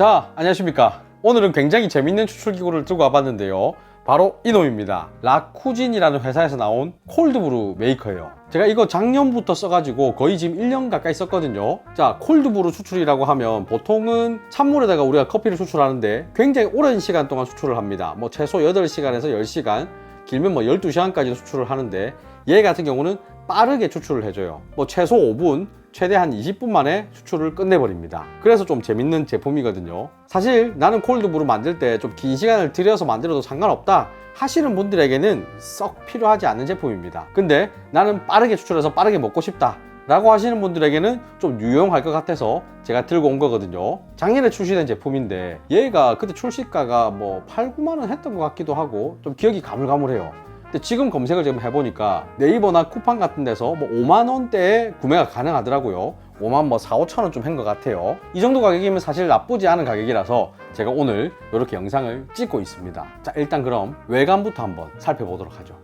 자, 안녕하십니까. 오늘은 굉장히 재밌는 추출기구를 들고 와봤는데요. 바로 이놈입니다. 라쿠진이라는 회사에서 나온 콜드브루 메이커예요. 제가 이거 작년부터 써가지고 거의 지금 1년 가까이 썼거든요. 자, 콜드브루 추출이라고 하면 보통은 찬물에다가 우리가 커피를 추출하는데 굉장히 오랜 시간 동안 추출을 합니다. 뭐 최소 8시간에서 10시간, 길면 뭐 12시간까지도 추출을 하는데 얘 같은 경우는 빠르게 추출을 해줘요. 뭐 최소 5분, 최대 한 20분 만에 추출을 끝내버립니다. 그래서 좀 재밌는 제품이거든요. 사실 나는 콜드브루 만들 때 좀 긴 시간을 들여서 만들어도 상관없다 하시는 분들에게는 썩 필요하지 않는 제품입니다. 근데 나는 빠르게 추출해서 빠르게 먹고 싶다. 라고 하시는 분들에게는 좀 유용할 것 같아서 제가 들고 온 거거든요. 작년에 출시된 제품인데 얘가 그때 출시가가 뭐 8, 9만 원 했던 것 같기도 하고 좀 기억이 가물가물해요. 근데 지금 검색을 지금 해보니까 네이버나 쿠팡 같은 데서 뭐 5만 원대에 구매가 가능하더라고요. 5만 뭐 4, 5천 원 좀 한 것 같아요. 이 정도 가격이면 사실 나쁘지 않은 가격이라서 제가 오늘 이렇게 영상을 찍고 있습니다. 자, 일단 그럼 외관부터 한번 살펴보도록 하죠.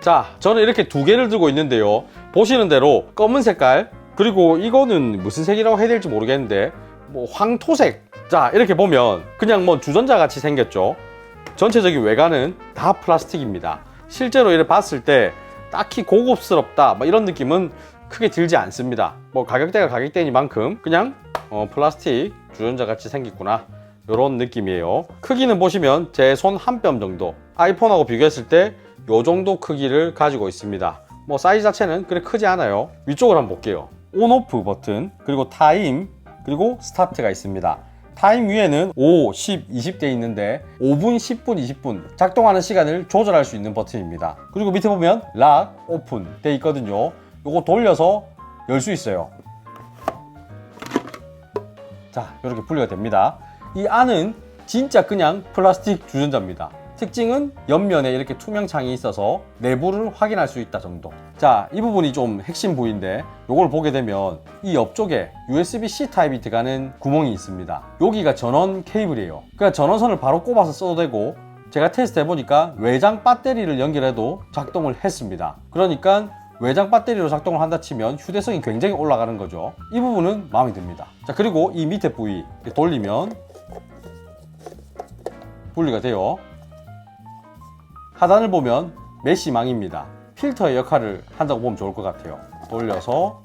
자, 저는 이렇게 두 개를 들고 있는데요. 보시는 대로 검은 색깔, 그리고 이거는 무슨 색이라고 해야 될지 모르겠는데, 뭐 황토색. 자, 이렇게 보면 그냥 뭐 주전자 같이 생겼죠. 전체적인 외관은 다 플라스틱입니다. 실제로 이를 봤을 때 딱히 고급스럽다 뭐 이런 느낌은 크게 들지 않습니다. 뭐 가격대가 가격대이니만큼 그냥 어, 플라스틱 주전자 같이 생겼구나 이런 느낌이에요. 크기는 보시면 제 손 한 뼘 정도. 아이폰하고 비교했을 때 이 정도 크기를 가지고 있습니다. 뭐 사이즈 자체는 그래 크지 않아요. 위쪽을 한번 볼게요. 온오프 버튼 그리고 타임 그리고 스타트가 있습니다. 타임 위에는 5, 10, 20대 있는데 5분, 10분, 20분 작동하는 시간을 조절할 수 있는 버튼입니다. 그리고 밑에 보면 락, 오픈 돼 있거든요. 요거 돌려서 열 수 있어요. 자, 이렇게 분리가 됩니다. 이 안은 진짜 그냥 플라스틱 주전자입니다. 특징은 옆면에 이렇게 투명 창이 있어서 내부를 확인할 수 있다 정도. 자, 이 부분이 좀 핵심 부위인데 이걸 보게 되면 이 옆쪽에 USB-C 타입이 들어가는 구멍이 있습니다. 여기가 전원 케이블이에요. 그러니까 전원선을 바로 꼽아서 써도 되고 제가 테스트 해보니까 외장 배터리를 연결해도 작동을 했습니다. 그러니까 외장 배터리로 작동을 한다 치면 휴대성이 굉장히 올라가는 거죠. 이 부분은 마음에 듭니다. 자, 그리고 이 밑에 부위 돌리면 분리가 돼요. 하단을 보면 메시망입니다. 필터의 역할을 한다고 보면 좋을 것 같아요. 돌려서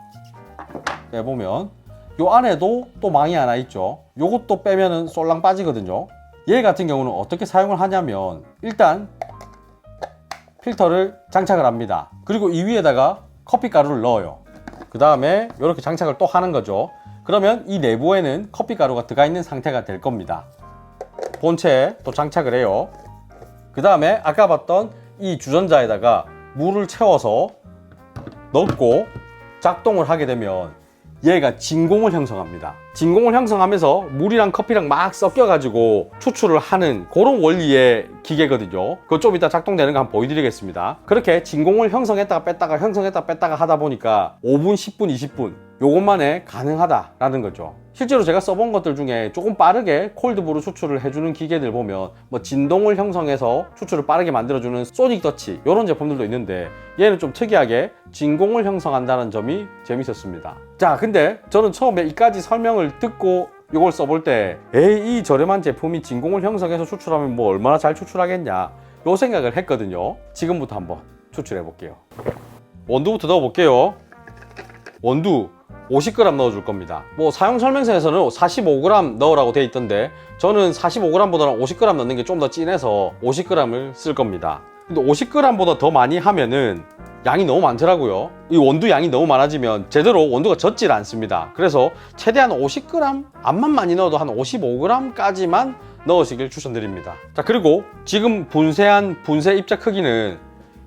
빼보면 요 안에도 또 망이 하나 있죠. 요것도 빼면은 쏠랑 빠지거든요. 얘 같은 경우는 어떻게 사용을 하냐면 일단 필터를 장착을 합니다. 그리고 이 위에다가 커피 가루를 넣어요. 그 다음에 이렇게 장착을 또 하는 거죠. 그러면 이 내부에는 커피 가루가 들어가 있는 상태가 될 겁니다. 본체에 또 장착을 해요. 그 다음에 아까 봤던 이 주전자에다가 물을 채워서 넣고 작동을 하게 되면 얘가 진공을 형성합니다. 진공을 형성하면서 물이랑 커피랑 막 섞여가지고 추출을 하는 그런 원리의 기계거든요. 그거 좀 이따 작동되는 거 한번 보여드리겠습니다. 그렇게 진공을 형성했다가 뺐다가 형성했다가 뺐다가 하다 보니까 5분, 10분, 20분 요것만에 가능하다라는 거죠. 실제로 제가 써본 것들 중에 조금 빠르게 콜드브루 추출을 해주는 기계들 보면 뭐 진동을 형성해서 추출을 빠르게 만들어주는 소닉 더치 이런 제품들도 있는데 얘는 좀 특이하게 진공을 형성한다는 점이 재밌었습니다. 자, 근데 저는 처음에 이까지 설명을 듣고 이걸 써볼 때 에이 이 저렴한 제품이 진공을 형성해서 추출하면 뭐 얼마나 잘 추출하겠냐 요 생각을 했거든요. 지금부터 한번 추출해 볼게요. 원두부터 넣어 볼게요. 원두 50g 넣어줄 겁니다. 뭐 사용 설명서에서는 45g 넣으라고 돼 있던데 저는 45g보다는 50g 넣는 게 좀 더 진해서 50g을 쓸 겁니다. 근데 50g보다 더 많이 하면은 양이 너무 많더라고요. 이 원두 양이 너무 많아지면 제대로 원두가 젖질 않습니다. 그래서 최대한 50g 암만 많이 넣어도 한 55g까지만 넣으시길 추천드립니다. 자 그리고 지금 분쇄한 분쇄 입자 크기는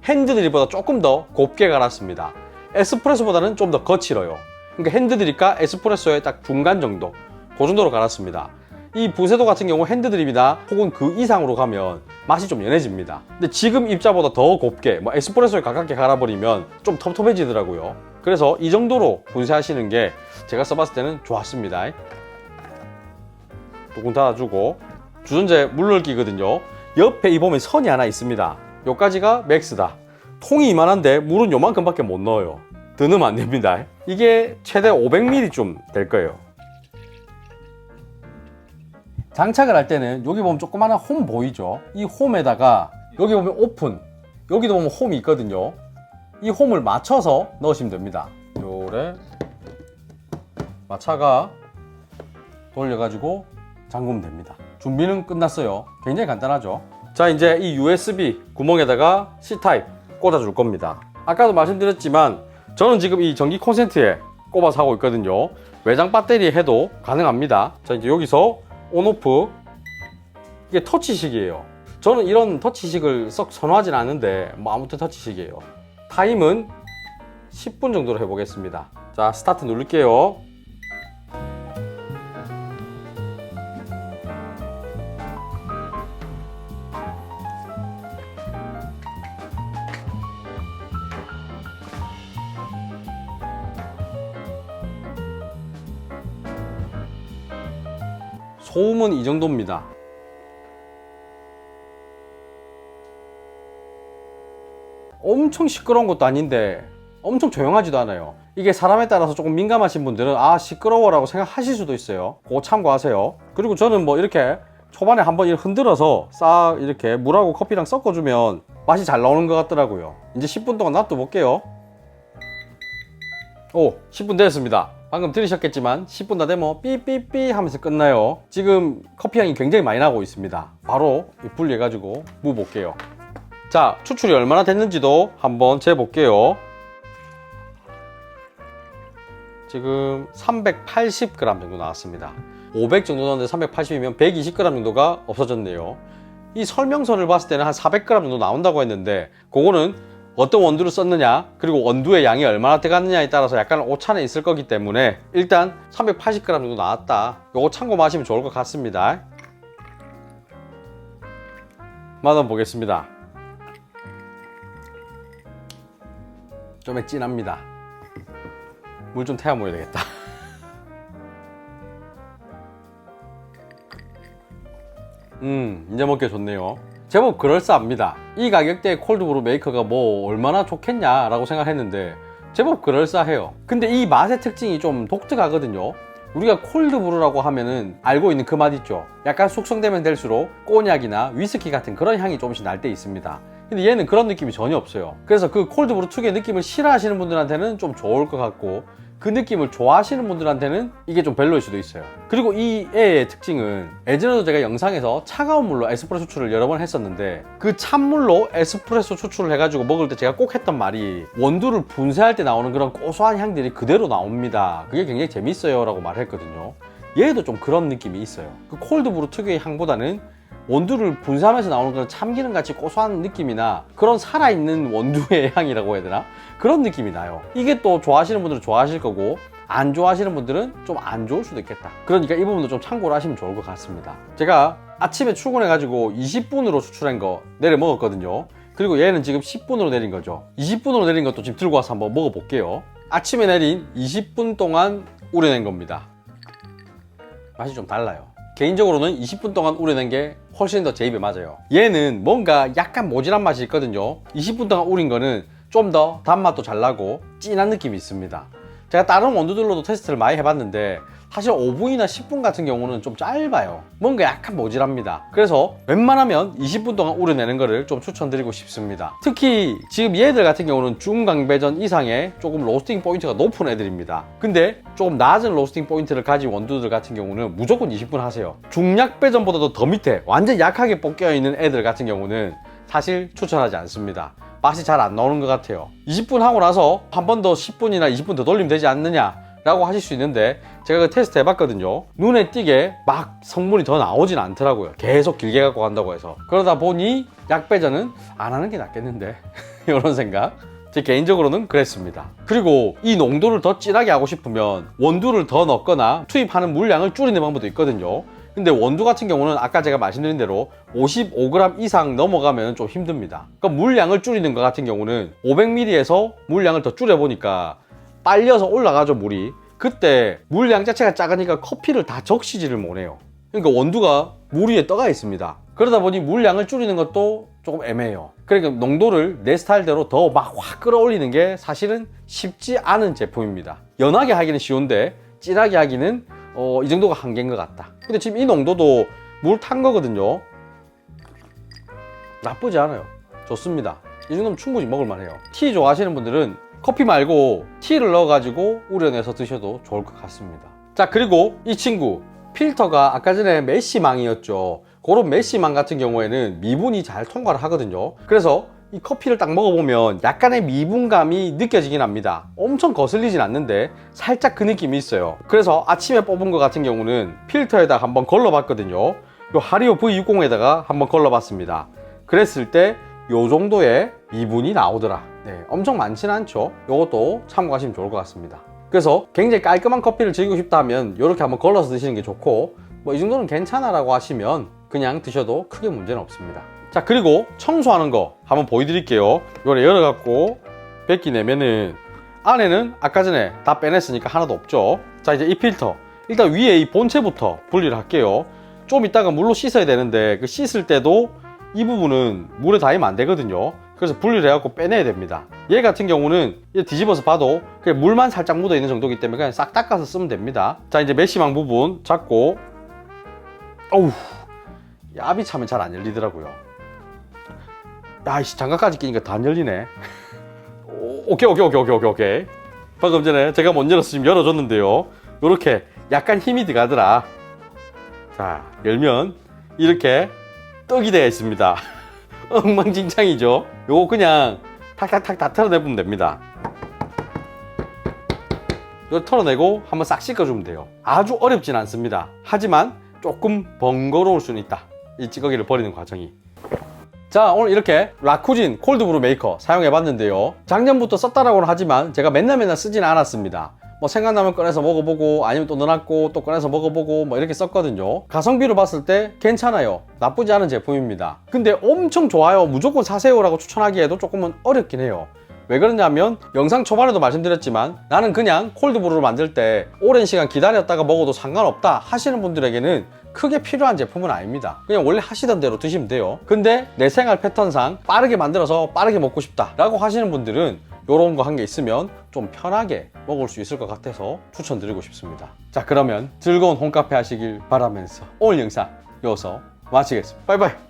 핸드드립보다 조금 더 곱게 갈았습니다. 에스프레소보다는 좀 더 거칠어요. 그러니까 핸드드립과 에스프레소의 딱 중간 정도 그 정도로 갈았습니다 이 부세도 같은 경우 핸드드립이나 혹은 그 이상으로 가면 맛이 좀 연해집니다. 근데 지금 입자보다 더 곱게 뭐 에스프레소에 가깝게 갈아버리면 좀 텁텁해지더라고요. 그래서 이 정도로 분쇄하시는 게 제가 써봤을 때는 좋았습니다. 뚜껑 닫아주고 주전자에 물 넣기거든요. 옆에 이 보면 선이 하나 있습니다. 요까지가 맥스다. 통이 이만한데 물은 요만큼밖에 못 넣어요. 더 넣으면 안 됩니다. 이게 최대 500ml 좀 될 거예요. 장착을 할 때는 여기 보면 조그마한 홈 보이죠? 이 홈에다가 여기 보면 오픈, 여기도 보면 홈이 있거든요. 이 홈을 맞춰서 넣으시면 됩니다. 요래 마차가 돌려가지고 잠그면 됩니다. 준비는 끝났어요. 굉장히 간단하죠. 자, 이제 이 USB 구멍에다가 C타입 꽂아줄 겁니다. 아까도 말씀드렸지만 저는 지금 이 전기 콘센트에 꼽아서 하고 있거든요. 외장 배터리 해도 가능합니다. 자, 이제 여기서 온오프 이게 터치식이에요. 저는 이런 터치식을 썩 선호하진 않는데 뭐 아무튼 터치식이에요. 타임은 10분 정도로 해보겠습니다. 자, 스타트 누를게요. 소음은 이 정도입니다. 엄청 시끄러운 것도 아닌데 엄청 조용하지도 않아요. 이게 사람에 따라서 조금 민감하신 분들은 아 시끄러워 라고 생각하실 수도 있어요. 그거 참고하세요. 그리고 저는 뭐 이렇게 초반에 한번 흔들어서 싹 이렇게 물하고 커피랑 섞어주면 맛이 잘 나오는 것 같더라고요. 이제 10분 동안 놔둬 볼게요. 오, 10분 됐습니다. 방금 들으셨겠지만 10분 다 되면 삐삐삐 하면서 끝나요. 지금 커피 향이 굉장히 많이 나고 있습니다. 바로 이 분리해 가지고 무 볼게요. 자, 추출이 얼마나 됐는지도 한번 재볼게요. 지금 380g 정도 나왔습니다. 500 정도 넣었는데 380이면 120g 정도가 없어졌네요. 이 설명서를 봤을 때는 한 400g 정도 나온다고 했는데 그거는 어떤 원두를 썼느냐 그리고 원두의 양이 얼마나 들어갔느냐에 따라서 약간 오차는 있을 거기 때문에 일단 380g 정도 나왔다. 요거 참고 마시면 좋을 것 같습니다. 맛은 보겠습니다. 좀 진합니다. 물 좀 태워 먹어야 되겠다. 음, 이제 먹기 좋네요. 제법 그럴싸합니다. 이 가격대에 콜드브루 메이커가 뭐 얼마나 좋겠냐라고 생각했는데 제법 그럴싸해요. 근데 이 맛의 특징이 좀 독특하거든요. 우리가 콜드브루라고 하면은 알고 있는 그 맛 있죠. 약간 숙성되면 될수록 꼬냑이나 위스키 같은 그런 향이 조금씩 날 때 있습니다. 근데 얘는 그런 느낌이 전혀 없어요. 그래서 그 콜드브루 특유의 느낌을 싫어하시는 분들한테는 좀 좋을 것 같고 그 느낌을 좋아하시는 분들한테는 이게 좀 별로일 수도 있어요. 그리고 이 애의 특징은 예전에도 제가 영상에서 차가운 물로 에스프레소 추출을 여러 번 했었는데 그 찬물로 에스프레소 추출을 해가지고 먹을 때 제가 꼭 했던 말이 원두를 분쇄할 때 나오는 그런 고소한 향들이 그대로 나옵니다. 그게 굉장히 재밌어요 라고 말했거든요. 얘도 좀 그런 느낌이 있어요. 그 콜드브루 특유의 향보다는 원두를 분쇄하면서 나오는 그런 참기름 같이 고소한 느낌이나 그런 살아있는 원두의 향이라고 해야 되나? 그런 느낌이 나요. 이게 또 좋아하시는 분들은 좋아하실 거고 안 좋아하시는 분들은 좀 안 좋을 수도 있겠다. 그러니까 이 부분도 좀 참고를 하시면 좋을 것 같습니다. 제가 아침에 출근해가지고 20분으로 추출한 거 내려 먹었거든요. 그리고 얘는 지금 10분으로 내린 거죠. 20분으로 내린 것도 지금 들고 와서 한번 먹어볼게요. 아침에 내린 20분 동안 우려낸 겁니다. 맛이 좀 달라요. 개인적으로는 20분 동안 우려낸 게 훨씬 더 제 입에 맞아요. 얘는 뭔가 약간 모질한 맛이 있거든요. 20분 동안 우린 거는 좀 더 단맛도 잘 나고 진한 느낌이 있습니다. 제가 다른 원두들로도 테스트를 많이 해봤는데 사실 5분이나 10분 같은 경우는 좀 짧아요. 뭔가 약간 모질합니다. 그래서 웬만하면 20분 동안 우려내는 거를 좀 추천드리고 싶습니다. 특히 지금 얘들 같은 경우는 중강배전 이상의 조금 로스팅 포인트가 높은 애들입니다. 근데 조금 낮은 로스팅 포인트를 가진 원두들 같은 경우는 무조건 20분 하세요. 중약배전보다도 더 밑에 완전 약하게 볶여 있는 애들 같은 경우는 사실 추천하지 않습니다. 맛이 잘 안 나오는 것 같아요. 20분 하고 나서 한 번 더 10분이나 20분 더 돌리면 되지 않느냐? 라고 하실 수 있는데 제가 그 테스트 해봤거든요. 눈에 띄게 막 성분이 더 나오진 않더라고요. 계속 길게 갖고 간다고 해서. 그러다 보니 약 배전은 안 하는 게 낫겠는데 이런 생각. 제 개인적으로는 그랬습니다. 그리고 이 농도를 더 진하게 하고 싶으면 원두를 더 넣거나 투입하는 물량을 줄이는 방법도 있거든요. 근데 원두 같은 경우는 아까 제가 말씀드린 대로 55g 이상 넘어가면 좀 힘듭니다. 그러니까 물량을 줄이는 것 같은 경우는 500ml에서 물량을 더 줄여보니까 빨려서 올라가죠, 물이. 그때 물량 자체가 작으니까 커피를 다 적시지를 못해요. 그러니까 원두가 물 위에 떠가 있습니다. 그러다 보니 물량을 줄이는 것도 조금 애매해요. 그러니까 농도를 내 스타일대로 더 막 확 끌어올리는 게 사실은 쉽지 않은 제품입니다. 연하게 하기는 쉬운데 진하게 하기는 어, 이 정도가 한계인 것 같다. 근데 지금 이 농도도 물 탄 거거든요. 나쁘지 않아요. 좋습니다. 이 정도면 충분히 먹을 만해요. 티 좋아하시는 분들은 커피 말고 티를 넣어가지고 우려내서 드셔도 좋을 것 같습니다. 자 그리고 이 친구 필터가 아까 전에 메시망이었죠. 그런 메시망 같은 경우에는 미분이 잘 통과를 하거든요. 그래서 이 커피를 딱 먹어보면 약간의 미분감이 느껴지긴 합니다. 엄청 거슬리진 않는데 살짝 그 느낌이 있어요. 그래서 아침에 뽑은 것 같은 경우는 필터에다 한번 걸러봤거든요. 요 하리오 V60에다가 한번 걸러봤습니다. 그랬을 때 요 정도의 미분이 나오더라. 네, 엄청 많진 않죠. 요것도 참고하시면 좋을 것 같습니다. 그래서 굉장히 깔끔한 커피를 즐기고 싶다 하면 이렇게 한번 걸러서 드시는 게 좋고 뭐 이 정도는 괜찮아 라고 하시면 그냥 드셔도 크게 문제는 없습니다. 자 그리고 청소하는 거 한번 보여드릴게요. 이걸 열어갖고 뺏기 내면은 안에는 아까 전에 다 빼냈으니까 하나도 없죠. 자 이제 이 필터 일단 위에 이 본체부터 분리를 할게요. 좀 이따가 물로 씻어야 되는데 그 씻을 때도 이 부분은 물에 닿으면 안 되거든요. 그래서 분리를 해갖고 빼내야 됩니다. 얘 같은 경우는 뒤집어서 봐도 그냥 물만 살짝 묻어 있는 정도이기 때문에 그냥 싹 닦아서 쓰면 됩니다. 자 이제 메시망 부분 잡고 어우 야비 차면 잘 안 열리더라고요. 야이씨 장갑까지 끼니까 다 안 열리네. 오, 오케이 오케이 오케이 오케이 오케이 오케이. 방금 전에 제가 못 열어서 지금 열어줬는데요. 요렇게 약간 힘이 들어가더라. 자 열면 이렇게 떡이 되어 있습니다. 엉망진창이죠. 요거 그냥 탁탁탁 다 털어내보면 됩니다. 이거 털어내고 한번 싹 씻어주면 돼요. 아주 어렵진 않습니다. 하지만 조금 번거로울 수는 있다. 이 찌꺼기를 버리는 과정이. 자 오늘 이렇게 라쿠진 콜드브루 메이커 사용해봤는데요. 작년부터 썼다라고는 하지만 제가 맨날 맨날 쓰지는 않았습니다. 뭐 생각나면 꺼내서 먹어보고 아니면 또 넣어놨고 또 꺼내서 먹어보고 뭐 이렇게 썼거든요. 가성비로 봤을 때 괜찮아요. 나쁘지 않은 제품입니다. 근데 엄청 좋아요. 무조건 사세요 라고 추천하기에도 조금은 어렵긴 해요 왜 그러냐면 영상 초반에도 말씀드렸지만 나는 그냥 콜드브루를 만들 때 오랜 시간 기다렸다가 먹어도 상관없다 하시는 분들에게는 크게 필요한 제품은 아닙니다. 그냥 원래 하시던 대로 드시면 돼요. 근데 내 생활 패턴상 빠르게 만들어서 빠르게 먹고 싶다 라고 하시는 분들은 이런 거한개 있으면 좀 편하게 먹을 수 있을 것 같아서 추천드리고 싶습니다. 자 그러면 즐거운 홈카페 하시길 바라면서 오늘 영상 여기서 마치겠습니다. 바이바이.